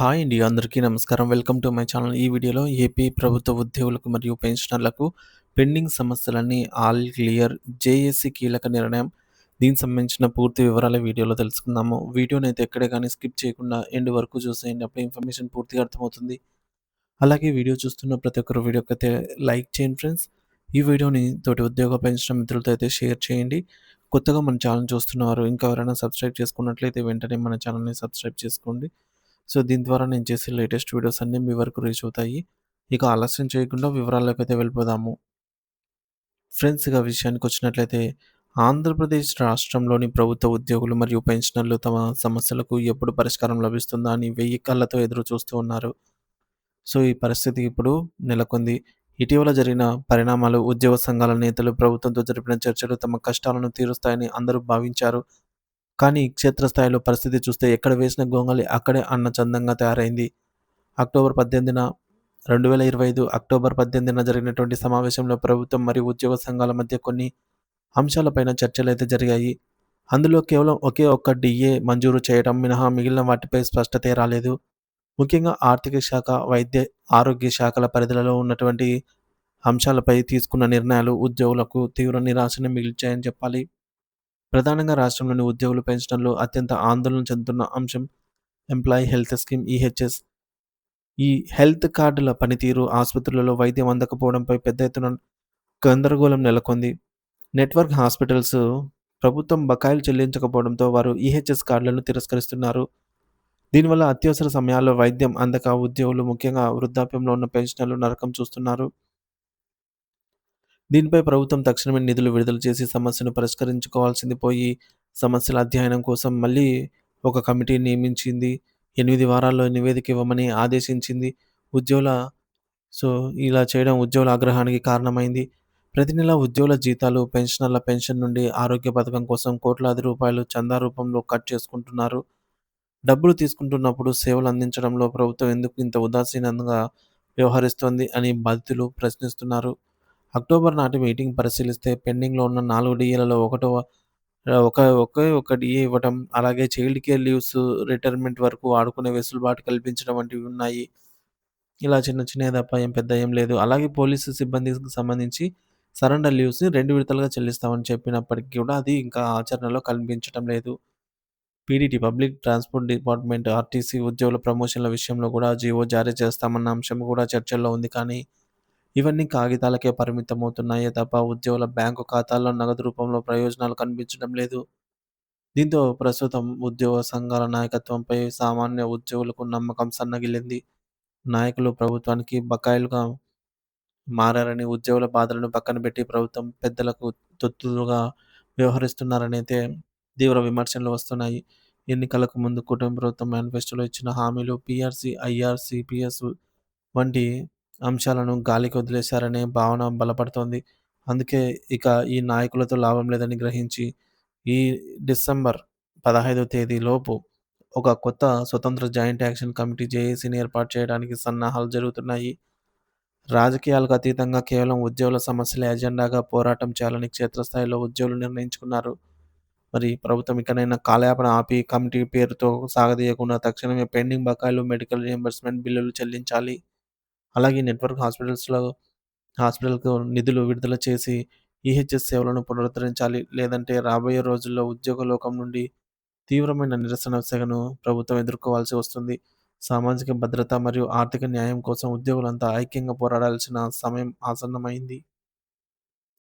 Hi అండి. అందరికీ నమస్కారం. Welcome to my channel. ఈ వీడియోలో ఏపీ ప్రభుత్వ ఉద్యోగులకు మరియు పెన్షనర్లకు పెండింగ్ సమస్యలన్నీ ఆల్ క్లియర్. జేఏసీ కీలక నిర్ణయం. దీనికి సంబంధించిన పూర్తి వివరాల వీడియోలో తెలుసుకుందాము. వీడియోని అయితే ఎక్కడే కానీ స్కిప్ చేయకుండా ఎండ్ వరకు చూసేయండి. అప్పుడు ఇన్ఫర్మేషన్ పూర్తిగా అర్థమవుతుంది. అలాగే వీడియో చూస్తున్న ప్రతి ఒక్కరు వీడియోకైతే లైక్ చేయండి ఫ్రెండ్స్. ఈ వీడియోని తోటి ఉద్యోగ పెన్షన్ మిత్రులతో అయితే షేర్ చేయండి. కొత్తగా మన ఛానల్ చూస్తున్నవారు ఇంకా ఎవరైనా సబ్స్క్రైబ్ చేసుకున్నట్లయితే వెంటనే మన ఛానల్‌ని సబ్స్క్రైబ్ చేసుకోండి. సో, దీని ద్వారా నేను చేసే లేటెస్ట్ వీడియోస్ అన్నీ మీ వరకు రీచ్ అవుతాయి. ఇక ఆలస్యం చేయకుండా వివరాల్లోకైతే వెళ్ళిపోదాము. ఫ్రెండ్స్ ఇక విషయానికొచ్చినట్లయితే ఆంధ్రప్రదేశ్ రాష్ట్రంలోని ప్రభుత్వ ఉద్యోగులు మరియు పెన్షనర్లు తమ సమస్యలకు ఎప్పుడు పరిష్కారం లభిస్తుందా అని వెయ్యి కళ్ళతో ఎదురు చూస్తూ ఉన్నారు. సో, ఈ పరిస్థితి ఇప్పుడు నెలకొంది. ఇటీవల జరిగిన పరిణామాలు ఉద్యోగ సంఘాల నేతలు ప్రభుత్వంతో జరిపిన చర్చలు తమ కష్టాలను తీరుస్తాయని అందరూ భావించారు. కానీ క్షేత్రస్థాయిలో పరిస్థితి చూస్తే ఎక్కడ వేసిన గొంగళి అక్కడే అన్న చందంగా తయారైంది. అక్టోబర్ 18న 2025 అక్టోబర్ 18న జరిగినటువంటి సమావేశంలో ప్రభుత్వం మరియు ఉద్యోగ సంఘాల మధ్య కొన్ని అంశాలపైన చర్చలు అయితే జరిగాయి. అందులో కేవలం ఒకే ఒక్క డిఏ మంజూరు చేయడం మినహా మిగిలిన వాటిపై స్పష్టత రాలేదు. ముఖ్యంగా ఆర్థిక శాఖ, వైద్య, ఆరోగ్య శాఖల పరిధిలో ఉన్నటువంటి అంశాలపై తీసుకున్న నిర్ణయాలు ఉద్యోగులకు తీవ్ర నిరాశను మిగిల్చాయని చెప్పాలి. ప్రధానంగా రాష్ట్రంలోని ఉద్యోగులు, పెంచడంలో అత్యంత ఆందోళన చెందుతున్న అంశం ఎంప్లాయీ హెల్త్ స్కీమ్ ఈహెచ్ఎస్. ఈ హెల్త్ కార్డుల పనితీరు, ఆసుపత్రులలో వైద్యం అందకపోవడంపై పెద్ద ఎత్తున గందరగోళం నెలకొంది. నెట్వర్క్ హాస్పిటల్స్ ప్రభుత్వం బకాయిలు చెల్లించకపోవడంతో వారు ఈహెచ్ఎస్ కార్డులను తిరస్కరిస్తున్నారు. దీనివల్ల అత్యవసర సమయాల్లో వైద్యం అందక ఉద్యోగులు ముఖ్యంగా వృద్ధాప్యంలో ఉన్న పెన్షనర్లు నరకం చూస్తున్నారు. దీనిపై ప్రభుత్వం తక్షణమే నిధులు విడుదల చేసి సమస్యను పరిష్కరించుకోవాల్సింది పోయి సమస్యల అధ్యయనం కోసం మళ్ళీ ఒక కమిటీని నియమించింది. ఎనిమిది వారాల్లో నివేదిక ఇవ్వమని ఆదేశించింది. ఉద్యోగుల సో, ఇలా చేయడం ఉద్యోగుల ఆగ్రహానికి కారణమైంది. ప్రతి నెల ఉద్యోగుల జీతాలు, పెన్షనర్ల పెన్షన్ నుండి ఆరోగ్య పథకం కోసం కోట్లాది రూపాయలు చందా రూపంలో కట్ చేసుకుంటున్నారు. డబ్బులు తీసుకుంటున్నప్పుడు సేవలు అందించడంలో ప్రభుత్వం ఎందుకు ఇంత ఉదాసీనంగా వ్యవహరిస్తోంది అని బాధితులు ప్రశ్నిస్తున్నారు. అక్టోబర్ నాటి మీటింగ్ పరిశీలిస్తే పెండింగ్‌లో ఉన్న నాలుగు డీఏలలో ఒకటో ఒక ఒకే ఒక్క డిఏ ఇవ్వటం, అలాగే చైల్డ్ కేర్ లీవ్స్ రిటైర్మెంట్ వరకు వాడుకునే వెసులుబాటు కల్పించడం వంటివి ఉన్నాయి. ఇలా చిన్న చిన్న తప్ప ఏం పెద్ద ఏం లేదు. అలాగే పోలీసు సిబ్బందికి సంబంధించి సరెండర్ లీవ్స్‌ని రెండు విడతలుగా చెల్లిస్తామని చెప్పినప్పటికీ కూడా అది ఇంకా ఆచరణలో కనిపించటం లేదు. PDT public transport department RTC ఉద్యోగుల ప్రమోషన్ల విషయంలో కూడా జీవో జారీ చేస్తామన్న అంశం కూడా చర్చల్లో ఉంది కానీ ఇవన్నీ కాగితాలకే పరిమితమవుతున్నాయే తప్ప ఉద్యోగుల బ్యాంకు ఖాతాల్లో నగదు రూపంలో ప్రయోజనాలు కనిపించడం లేదు. దీంతో ప్రస్తుతం ఉద్యోగ సంఘాల నాయకత్వంపై సామాన్య ఉద్యోగులకు నమ్మకం సన్నగిల్లింది. నాయకులు ప్రభుత్వానికి బకాయిలుగా మారారని, ఉద్యోగుల బాధలను పక్కన పెట్టి ప్రభుత్వం పెద్దలకు తొత్తులుగా వ్యవహరిస్తున్నారనైతే తీవ్ర విమర్శలు వస్తున్నాయి. ఎన్నికలకు ముందు కుటుంబ ప్రభుత్వం మేనిఫెస్టోలో ఇచ్చిన హామీలు పిఆర్సీ ఐఆర్సిపిఎస్ వంటి అంశాలను గాలికి వదిలేశారనే భావన బలపడుతోంది. అందుకే ఇక ఈ నాయకులతో లాభం లేదని గ్రహించి ఈ డిసెంబర్ పదహైదో తేదీలోపు ఒక కొత్త స్వతంత్ర జాయింట్ యాక్షన్ కమిటీ జేఏసీని ఏర్పాటు చేయడానికి సన్నాహాలు జరుగుతున్నాయి. రాజకీయాలకు అతీతంగా కేవలం ఉద్యోగుల సమస్యల ఎజెండాగా పోరాటం చేయాలని క్షేత్రస్థాయిలో ఉద్యోగులు నిర్ణయించుకున్నారు. మరి ప్రభుత్వం ఇకనైనా కాలయాపన ఆపి కమిటీ పేరుతో సాగదీయకుండా తక్షణమే పెండింగ్ బకాయిలు, మెడికల్ రియంబర్స్మెంట్ బిల్లులు చెల్లించాలి. అలాగే నెట్వర్క్ హాస్పిటల్స్‌లో హాస్పిటల్‌కు నిధులు విడుదల చేసి ఈహెచ్ఎస్ సేవలను పునరుద్ధరించాలి. లేదంటే రాబోయే రోజుల్లో ఉద్యోగ లోకం నుండి తీవ్రమైన నిరసన సెగను ప్రభుత్వం ఎదుర్కోవాల్సి వస్తుంది. సామాజిక భద్రత మరియు ఆర్థిక న్యాయం కోసం ఉద్యోగులంతా ఐక్యంగా పోరాడాల్సిన సమయం ఆసన్నమైంది.